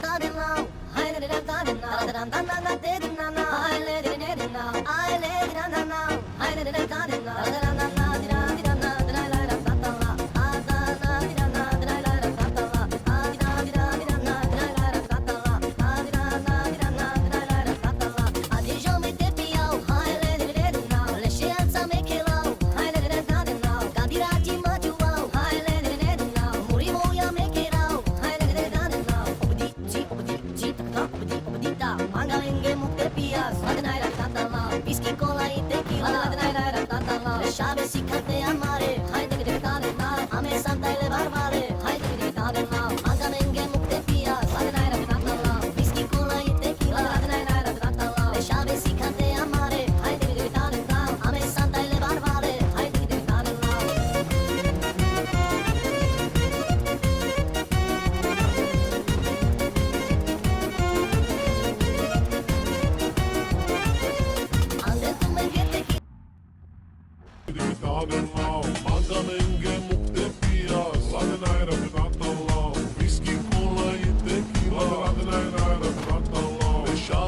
da da da da música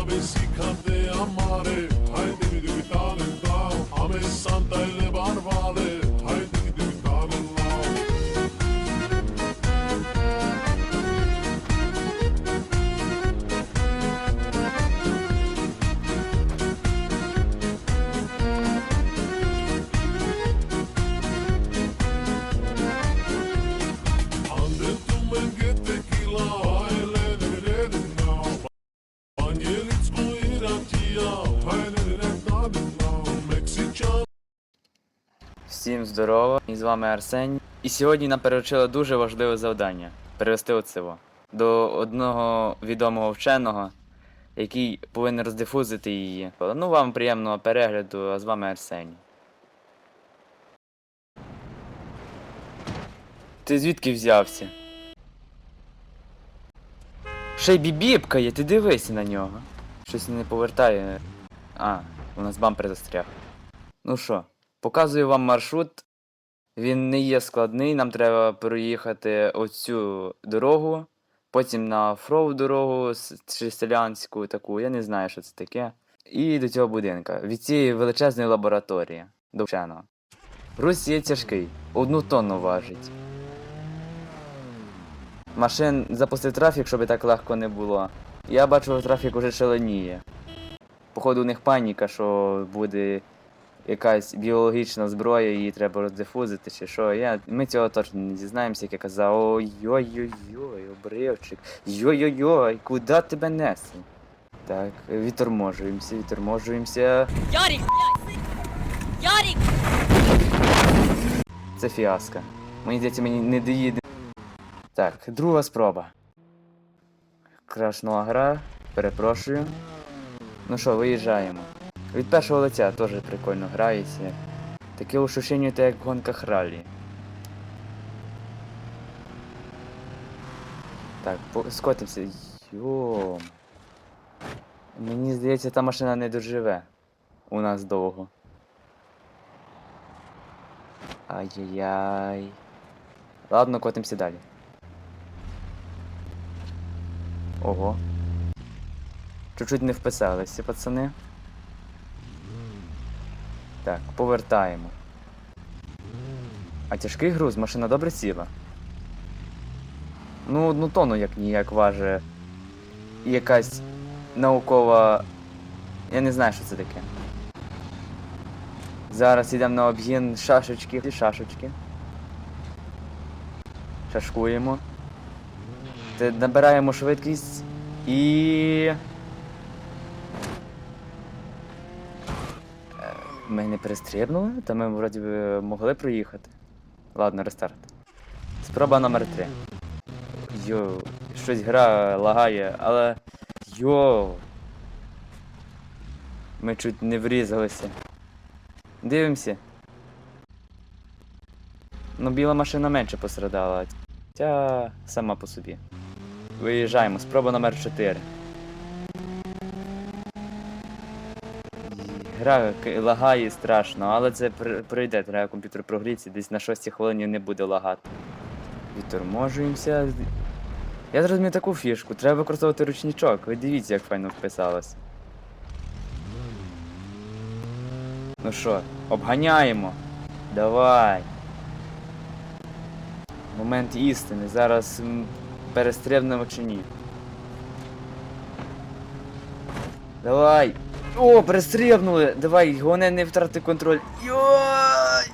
Love is he come здорово, і з вами Арсеній. І сьогодні нам переручили дуже важливе завдання перевести оциво до одного відомого вченого, який повинен роздифузити її. Ну, вам приємного перегляду, а з вами Арсеній. Ти звідки взявся? Ще й бібіпкає, ти дивися на нього. Щось не повертає. А, у нас бампер застряг. Ну що, показую вам маршрут. Він не є складний, нам треба проїхати оцю дорогу, потім на оффроуд дорогу чи селянську таку, я не знаю, що це таке. І до цього будинка. Від цієї величезної лабораторії до вченого. Груз є тяжкий, одну тонну важить. Машин запустив трафік, щоб так легко не було. Я бачу, трафік уже шаленіє. Походу, у них паніка, що буде якась біологічна зброя, її треба роздифузити чи що. Я, ми цього точно не дізнаємося, як я казав. Ой-ой-ой, обривчик. Йой-йой-йой, куди тебе несе? Так, відторможуємося, відторможуємося. Блядь! Ярик! Це фіаско. Мені здається, мені не доїде. Так, друга спроба. Крашнула гра, перепрошую. Ну що, виїжджаємо. Від першого лиця теж прикольно грається. Таке ощущення, так як в гонках ралі. Так, скотимося. Йом. Мені здається, та машина не доживе. У нас довго. Ай-яй-яй. Ладно, котимося далі. Ого. Чуть-чуть не вписалися, пацани. Так, повертаємо. А тяжкий груз, машина добре сіла. Ну, одну тонну як ніяк важить. Якась наукова. Я не знаю, що це таке. Зараз йдемо на обгін шашечки і шашечки. Шашкуємо. Набираємо швидкість і. Ми не перестрибнули, та ми вроді би могли проїхати. Ладно, рестарт. Спроба номер 3. Йоу, щось гра лагає, але. Йоу. Ми чуть не врізалися. Дивимося. Ну, біла машина менше пострадала. Ця сама по собі. Виїжджаємо, спроба номер 4. Гра лагає страшно, але це пр- пройде, треба комп'ютер прогріться, десь на 6 хвилині не буде лагати. Відторможуємося. Я зрозумів таку фішку, треба використовувати ручничок. Ви дивіться, як файно вписалось. Ну що, обганяємо. Давай. Момент істини. Зараз перестрибнемо чи ні. Давай. О, перестрибнули! Давай, головне не втрати контроль. Йой!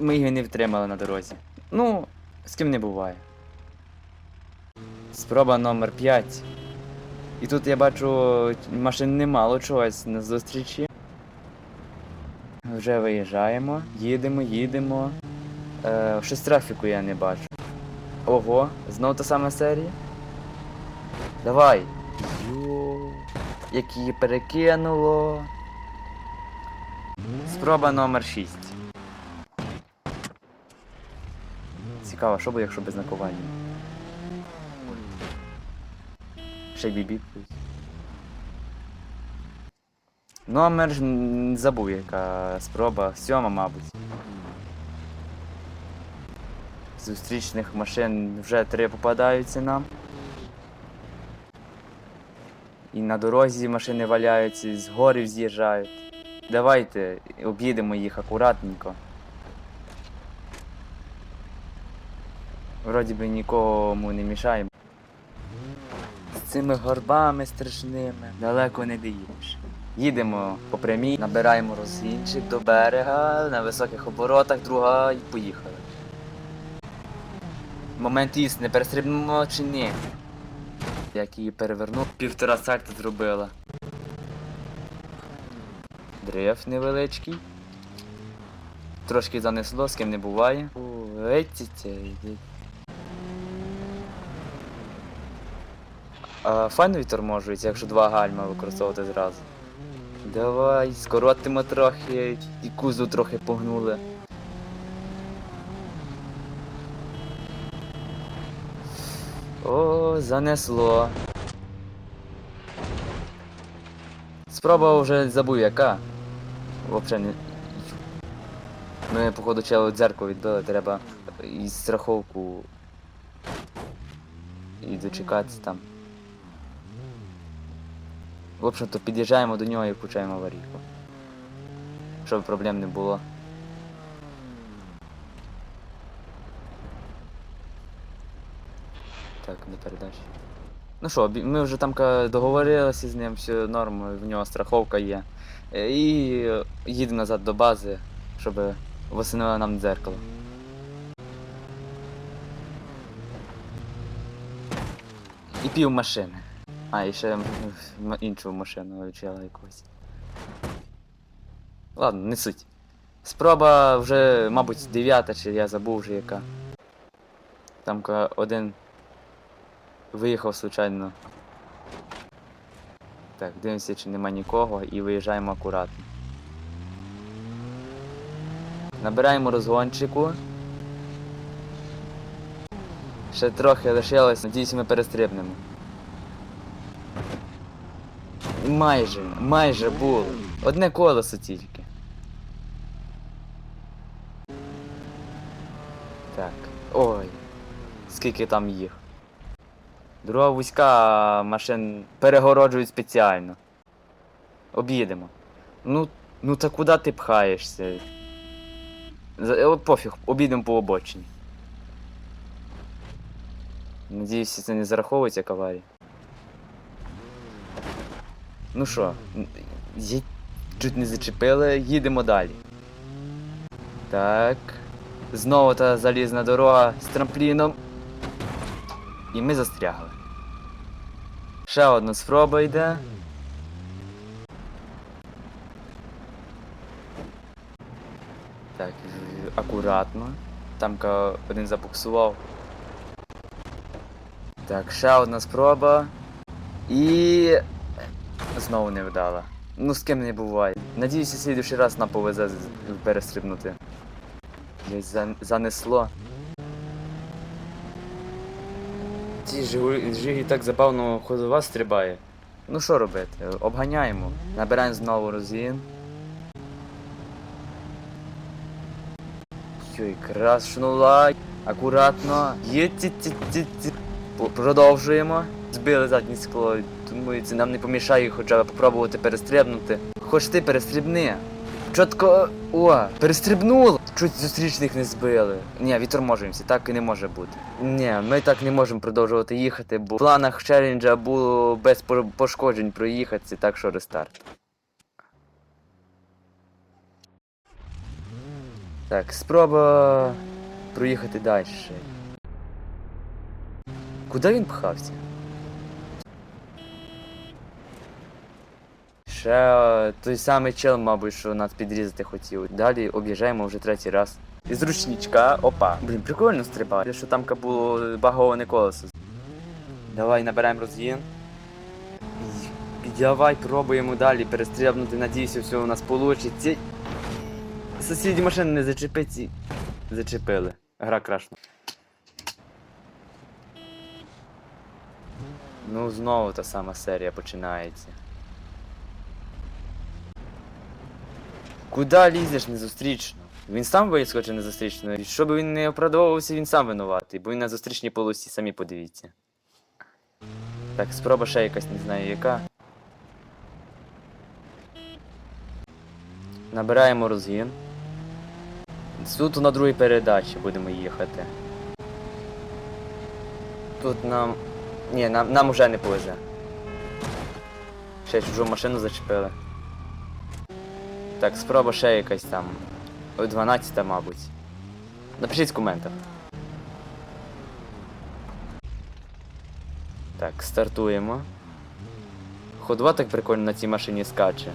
Ми його не втримали на дорозі. Ну, з ким не буває. Спроба номер 5. І тут я бачу машин немало чогось на зустрічі. Вже виїжджаємо, їдемо, їдемо. Е, щось трафіку я не бачу. Ого, знов та сама серія. Давай. Йо, як її перекинуло. Спроба номер 6. Цікаво, що буде, якщо без накування. Ще й бібі. Номер ж забув, яка спроба. Сьома, мабуть. Зустрічних машин вже три попадаються нам. І на дорозі машини валяються, і з горів з'їжджають. Давайте об'їдемо їх акуратненько. Вроді би нікому не мішаємо. З цими горбами страшними далеко не доїдеш. Їдемо по прямій, набираємо розгінчик до берега на високих оборотах, друга і поїхали. Момент істини, перестрибнемо чи ні? Як її перевернув, півтора сальта зробила. Дрифт невеличкий. Трошки занесло, з ким не буває. Файно відторможується, якщо два гальма використовувати зразу. Давай, скоротимо трохи, і кузу трохи погнули. О, занесло. Спроба вже забув яка. Вообще не. Ми, походу, чело дзеркало відбили, треба і страховку. І дочекатися там. В общем-то, під'їжджаємо до нього і включаємо аварійку. Щоб проблем не було. Так, не передачі. Ну що, ми вже там договорилися з ним, все норм, в нього страховка є. Е, І їдемо назад до бази, щоб восстановили нам дзеркало. І пів машини. А, і ще іншу машину вивчила якусь. Ладно, не суть. Спроба вже, мабуть, дев'ята, чи я забув вже яка. Там один виїхав случайно. Так, дивимося, чи нема нікого і виїжджаємо акуратно. Набираємо розгончику. Ще трохи лишилось, надіюсь, ми перестрибнемо. Майже, майже було. Одне колесо тільки. Так. Ой. Скільки там їх. Друга вузька машин перегороджують спеціально. Об'їдемо. Ну, ну та куди ти пхаєшся? За- О, пофіг, об'їдемо по обочині. Надіюсь, це не зараховується як. Ну що, є- чуть не зачепили, їдемо далі. Так. Знову та залізна дорога з трампліном. І ми застрягли. Ще одна спроба йде. Так, акуратно. Там один забуксував. Так, ще одна спроба. І. Знову не вдала. Ну з ким не буває. Надіюся, слідуючий раз нам повезе перестрибнути. Десь занесло. Ці жигу- жиги так забавно ходова стрибає. Ну що робити? Обганяємо. Набираємо знову розгін. Йой, крашнула. Акуратно. Є ті ті ті ті Продовжуємо. Збили заднє скло. Думаю, це нам не помішає хоча б попробувати перестрибнути. Хоч ти перестрибни. Чотко. О, перестрибнуло! Чуть зустрічних не збили. Ні, відторможуємося, так і не може бути. Ні, ми так не можемо продовжувати їхати, бо в планах челенджа було без пошкоджень проїхатися, так що рестарт. Так, спроба проїхати далі. Куди він пхався? Ще е, той самий чел, мабуть, що нас підрізати хотів. Далі об'їжджаємо вже третій раз. Із ручничка, опа. Блін, прикольно стрибати, що там було баговане колесо. Давай наберемо розгін. Давай пробуємо далі перестрибнути, надіюся, все у нас вийде. Сусіді машини не зачепить і... Зачепили. Гра крашна. Ну, знову та сама серія починається. Куда лізеш незустрічно? Він сам вискочив незустрічно. І щоб він не оправдовувався, він сам винуватий, бо він на зустрічній полосі, самі подивіться. Так, спроба ще якась, не знаю яка. Набираємо розгін. Суто на другій передачі будемо їхати. Тут нам. Ні, нам, нам уже не повезе. Ще чужу машину зачепили. Так, спроба ще якась там. О, 12, мабуть. Напишіть в коментах. Так, стартуємо. Ходова так прикольно на цій машині скаче.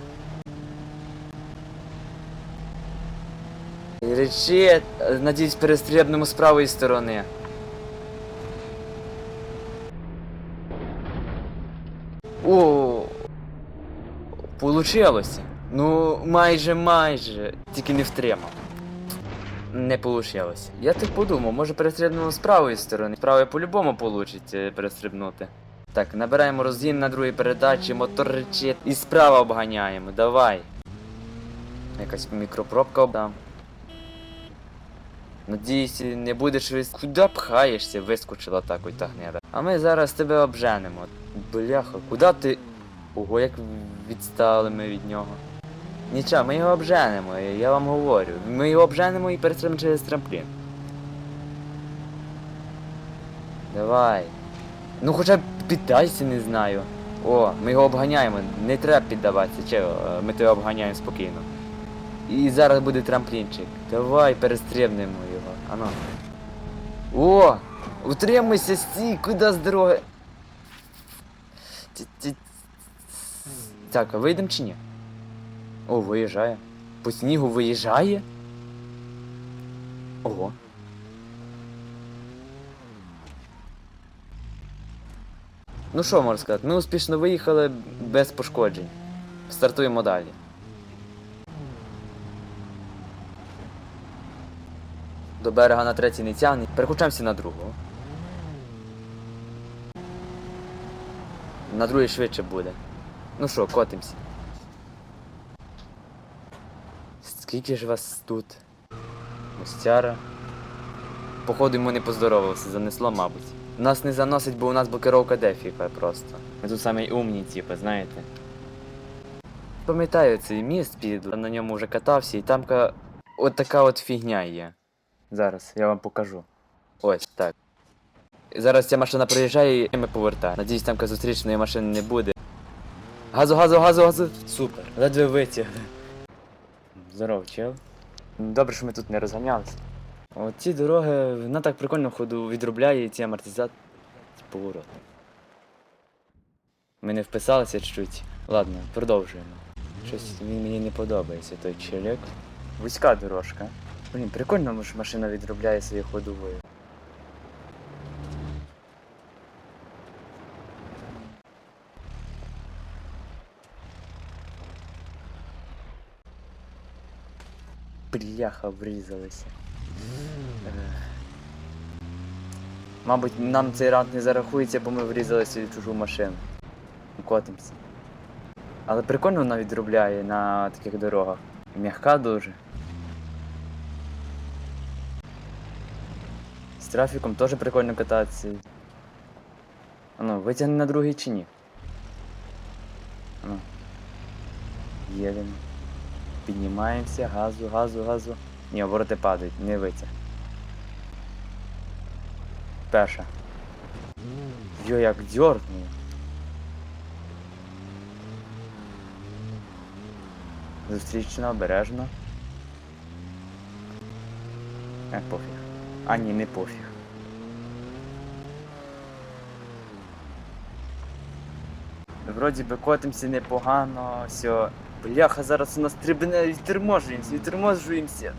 Речі, надіюсь, перестрибнемо з правої сторони. О, Получилося. Ну, майже майже. Тільки не втримав. Не получилось. Я так подумав, може перестрибнемо з правої сторони. З правої по-любому получиться перестрибнути. Так, набираємо розгін на другій передачі, мотор речить і справа обганяємо. Давай. Якась мікропробка там. Надіюсь, не будеш вис... Куди пхаєшся? Вискочила так ой та гнида. А ми зараз тебе обженемо. Бляха, куди ти. Ого, як відстали ми від нього. Нічого, ми його обженемо, я вам говорю. Ми його обженемо і перестрибнемо через трамплін. Давай. Ну хоча б піддайся, не знаю. О, ми його обганяємо. Не треба піддаватися, чого, е, ми тебе обганяємо спокійно. І зараз буде трамплінчик. Давай перестрибнемо його. Ано. О! Утримуйся, стій, куди з дороги? Так, а вийдемо чи ні? О, виїжджає. По снігу виїжджає? Ого. Ну що можна сказати? Ми успішно виїхали без пошкоджень. Стартуємо далі. До берега на третій не тягне. Переключаємося на другого. На другий швидше буде. Ну що, котимся. Скільки ж вас тут? Мостяра. Походу йому не поздоровався, занесло, мабуть. Нас не заносить, бо у нас блокировка дефіка просто. Ми тут самі умні, типу, знаєте. Пам'ятаю цей міст під, на ньому вже катався, і там ка... от така от фігня є. Зараз я вам покажу. Ось так. Зараз ця машина проїжджає і ми повертаємо. Надіюсь, там зустрічної машини не буде. Газу, газу, газу, газу. Супер. Ледве витягли. Здоров, чел. Добре, що ми тут не розганялися. От ці дороги, вона так прикольно ходу відробляє ці амортизатори поворот. Ми не вписалися чуть. Ладно, продовжуємо. Щось він мені не подобається, той челік. Вузька дорожка. Блін, прикольно, що машина відробляє свою ходовою. Бляха, врізалися. Мабуть, нам цей раунд не зарахується, бо ми врізалися в чужу машину. Котимся. Але прикольно вона відробляє на таких дорогах. М'яка дуже. З трафіком теж прикольно кататися. Ну, витягне на другий чи ні? Ну. Їдемо. Піднімаємося, газу, газу, газу. Ні, обороти падають, не витяг. Перша. Йо, як дьорнув. Зустрічно, обережно. Е, пофіг. А ні, не пофіг. Вроді би котимося непогано, все. Бляха, зараз у нас стрибне, відтерможуємося, відтерможуємося.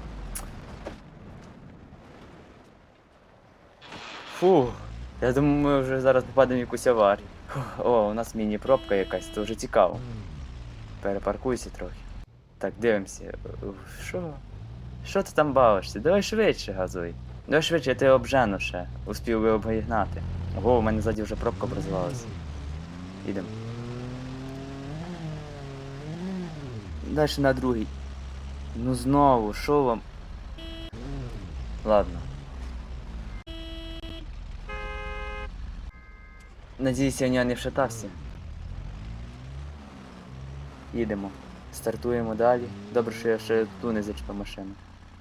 Фу. Я думаю, ми вже зараз попадемо в якусь аварію. Фух, О, у нас міні-пробка якась, то вже цікаво. Перепаркуйся трохи. Так, дивимося. Що? Що ти там бавишся? Давай швидше газуй. Давай швидше, я тебе обжену ще. Успів би обігнати. Ого, у мене ззаді вже пробка образувалася. Ідемо. Далі на другий. Ну знову, що вам? Ладно. Надіюсь, я не вшатався. Їдемо. Стартуємо далі. Добре, що я ще ту не зачепив машину.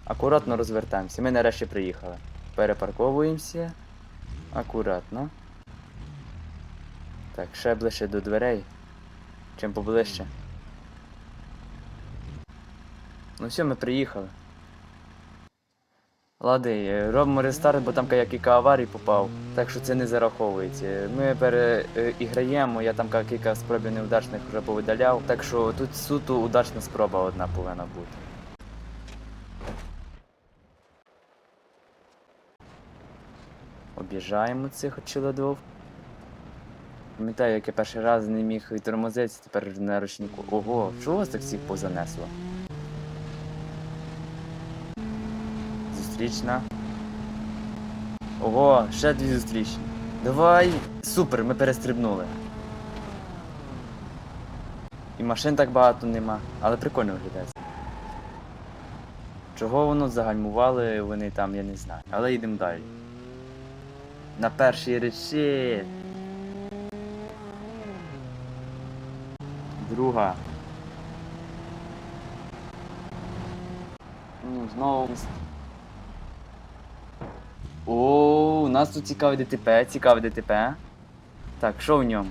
Акуратно розвертаємося. Ми нарешті приїхали. Перепарковуємося. Акуратно. Так, ще ближче до дверей. Чим поближче. Ну все, ми приїхали. Лади, е, робимо рестарт, бо там кілька аварій попав, так що це не зараховується. Ми переіграємо, я там кілька спробів неудачних вже повидаляв, так що тут суто удачна спроба одна повинна бути. Об'їжджаємо цих очеледов. Пам'ятаю, як я перший раз не міг відтормозитися, тепер на ручнику. Ого, чого вас так всіх позанесло? Зустрічна. Ого, ще дві зустрічні. Давай! Супер, ми перестрибнули. І машин так багато нема, але прикольно виглядає. Чого воно загальмували, вони там, я не знаю. Але йдемо далі. На перший решит. Друга. Ну, знову. О, у нас тут цікаве ДТП, цікаве ДТП. Так, що в ньому?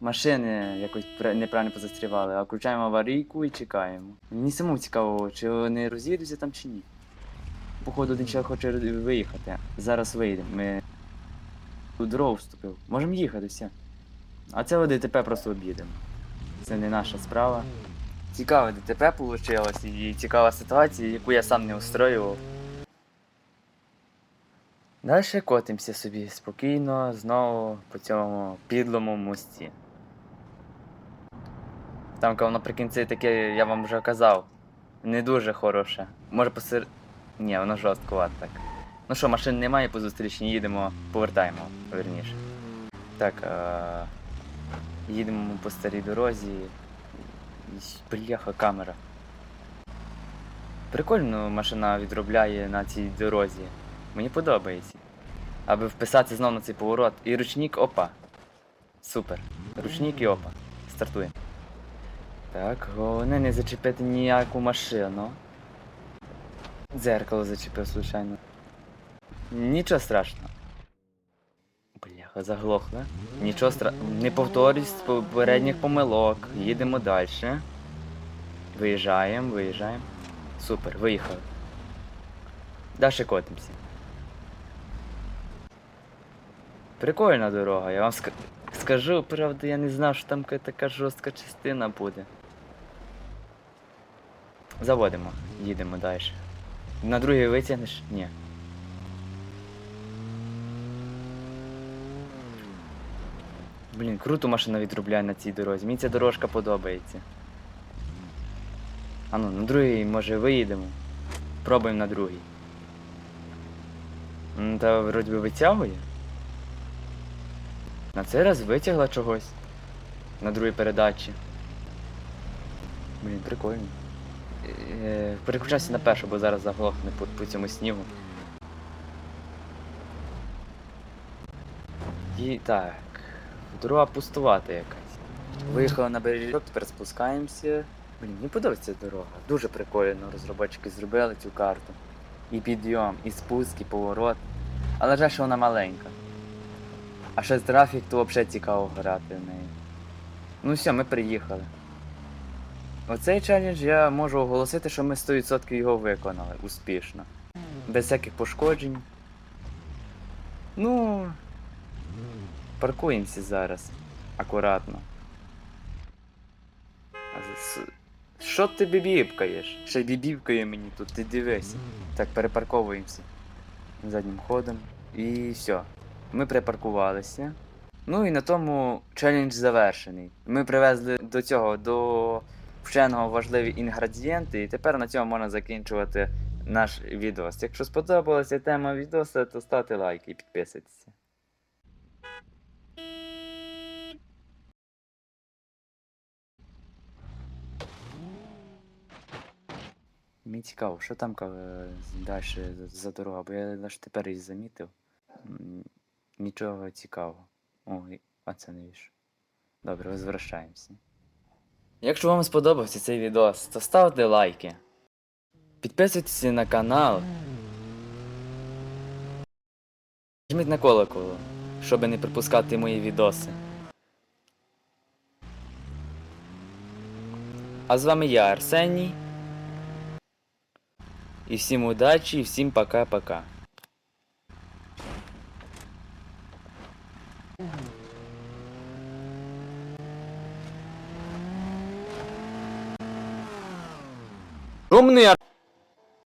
Машини якось неправильно позастрівали, а включаємо аварійку і чекаємо. Мені самому цікаво, чи вони роз'їдуться там чи ні. Походу, один чоловік хоче виїхати. Зараз вийдемо. Ми у дорогу вступив. Можемо їхати все. А це ДТП просто об'їдемо. Це не наша справа. Цікаве ДТП вийшло і цікава ситуація, яку я сам не устроював. Далі котимося собі спокійно, знову по цьому підлому мості. Там воно наприкінці таке, я вам вже казав, не дуже хороше. Може посер... Ні, воно жорсткувато так. Ну що, машин немає по зустрічні, їдемо, повертаємо, верніше. Так, а... їдемо по старій дорозі. Бляха, камера. Прикольно машина відробляє на цій дорозі. Мені подобається. Аби вписатися знову на цей поворот. І ручник опа. Супер. Ручник і опа. Стартуємо. Так, головне не зачепити ніяку машину. Дзеркало зачепив, случайно. Нічого страшного. Бляха, заглохли. Нічого страшного. Не повторюсь попередніх помилок. Їдемо далі. Виїжджаємо, виїжджаємо. Супер, виїхали. Далі котимося. Прикольна дорога, я вам ска- скажу, правда, я не знав, що там така жорстка частина буде. Заводимо, їдемо далі. На другий витягнеш? Ні. Блін, круто машина відробляє на цій дорозі. Мені ця дорожка подобається. А ну, на другий, може, виїдемо. Пробуємо на другий. Та вроді би витягує. На цей раз витягла чогось. На другій передачі. Блін, прикольно. Е, Переключайся на першу, бо зараз заглохне по, по цьому снігу. І так. Дорога пустувата якась. Виїхали на бережок, тепер спускаємося. Блін, мені подобається дорога. Дуже прикольно розробники зробили цю карту. І підйом, і спуск, і поворот. Але жаль, що вона маленька. А ще з трафік, то взагалі цікаво грати в неї. Ну все, ми приїхали. Оцей челендж я можу оголосити, що ми 100% його виконали успішно. Без всяких пошкоджень. Ну. Паркуємося зараз. Акуратно. Що ти бібівкаєш? Ще бібівкає мені тут, ти дивися. Так, перепарковуємося заднім ходом. І все. Ми припаркувалися. Ну і на тому челендж завершений. Ми привезли до цього до вченого важливі інгредієнти, і тепер на цьому можна закінчувати наш відос. Якщо сподобалася тема відоса, то ставте лайк і підписуйтесь. Мені цікаво, що там далі за, дорога, бо я лише тепер її замітив. Нічого цікавого. Ой, а це не віж. Добре, возвращаємося. Якщо вам сподобався цей відос, то ставте лайки. Підписуйтесь на канал. Жміть на колокол, щоб не пропускати мої відоси. А з вами я, Арсеній. І всім удачі, і всім пока-пока. Умний